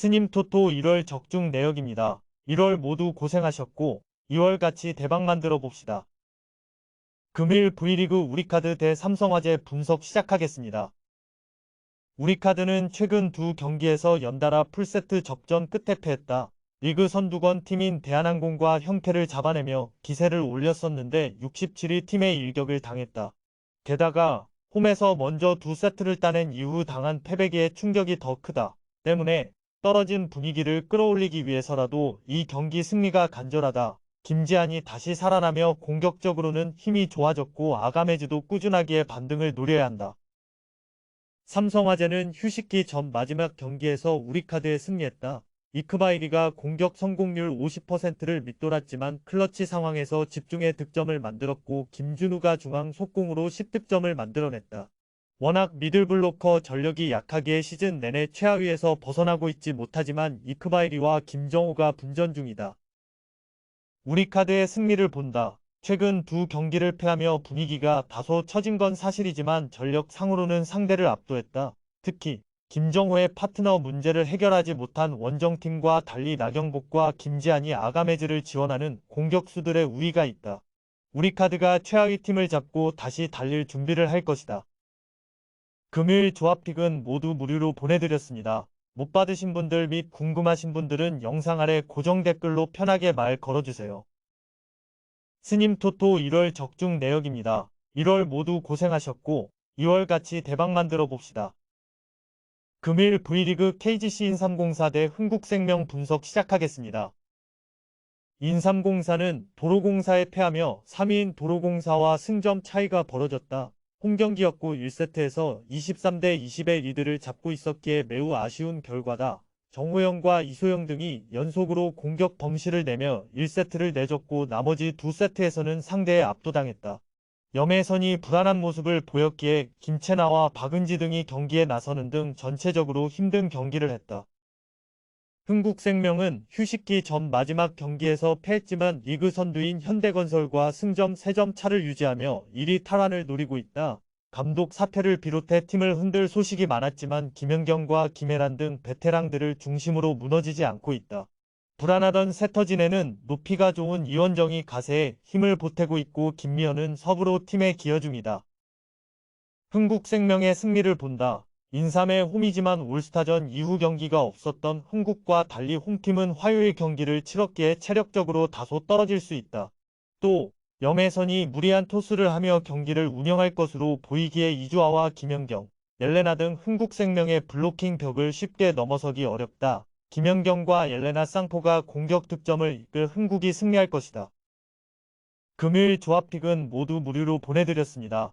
스님 토토 1월 적중 내역입니다. 1월 모두 고생하셨고 2월 같이 대박 만들어 봅시다. 금일 V리그 우리카드 대 삼성화재 분석 시작하겠습니다. 우리카드는 최근 두 경기에서 연달아 풀세트 접전 끝에 패했다. 리그 선두권 팀인 대한항공과 형태를 잡아내며 기세를 올렸었는데 67위 팀의 일격을 당했다. 게다가 홈에서 먼저 두 세트를 따낸 이후 당한 패배기의 충격이 더 크다. 때문에 떨어진 분위기를 끌어올리기 위해서라도 이 경기 승리가 간절하다. 김지한이 다시 살아나며 공격적으로는 힘이 좋아졌고 아가메즈도 꾸준하게 반등을 노려야 한다. 삼성화재는 휴식기 전 마지막 경기에서 우리카드에 승리했다. 이크바이리가 공격 성공률 50%를 밑돌았지만 클러치 상황에서 집중의 득점을 만들었고 김준우가 중앙 속공으로 10득점을 만들어냈다. 워낙 미들블로커 전력이 약하기에 시즌 내내 최하위에서 벗어나고 있지 못하지만 이크바이리와 김정우가 분전 중이다. 우리 카드의 승리를 본다. 최근 두 경기를 패하며 분위기가 다소 처진 건 사실이지만 전력 상으로는 상대를 압도했다. 특히 김정호의 파트너 문제를 해결하지 못한 원정팀과 달리 나경복과 김지한이 아가메즈를 지원하는 공격수들의 우위가 있다. 우리 카드가 최하위 팀을 잡고 다시 달릴 준비를 할 것이다. 금요일 조합픽은 모두 무료로 보내드렸습니다. 못 받으신 분들 및 궁금하신 분들은 영상 아래 고정 댓글로 편하게 말 걸어주세요. 스님 토토 1월 적중 내역입니다. 1월 모두 고생하셨고 2월 같이 대박 만들어 봅시다. 금일 V리그 KGC 인삼공사 대 흥국생명 분석 시작하겠습니다. 인삼공사는 도로공사에 패하며 3위인 도로공사와 승점 차이가 벌어졌다. 홈경기였고 1세트에서 23대 20의 리드를 잡고 있었기에 매우 아쉬운 결과다. 정호영과 이소영 등이 연속으로 공격 범실을 내며 1세트를 내줬고 나머지 두 세트에서는 상대에 압도당했다. 염혜선이 불안한 모습을 보였기에 김채나와 박은지 등이 경기에 나서는 등 전체적으로 힘든 경기를 했다. 흥국생명은 휴식기 전 마지막 경기에서 패했지만 리그 선두인 현대건설과 승점 3점 차를 유지하며 1위 탈환을 노리고 있다. 감독 사퇴를 비롯해 팀을 흔들 소식이 많았지만 김연경과 김혜란 등 베테랑들을 중심으로 무너지지 않고 있다. 불안하던 세터진에는 높이가 좋은 이원정이 가세에 힘을 보태고 있고 김미연은 서브로 팀에 기여 중이다. 흥국생명의 승리를 본다. 인삼의 홈이지만 올스타전 이후 경기가 없었던 흥국과 달리 홈팀은 화요일 경기를 치렀기에 체력적으로 다소 떨어질 수 있다. 또 염혜선이 무리한 토스를 하며 경기를 운영할 것으로 보이기에 이주아와 김연경, 옐레나 등 흥국생명의 블로킹 벽을 쉽게 넘어서기 어렵다. 김연경과 옐레나 쌍포가 공격 득점을 이끌 흥국이 승리할 것이다. 금요일 조합픽은 모두 무료로 보내드렸습니다.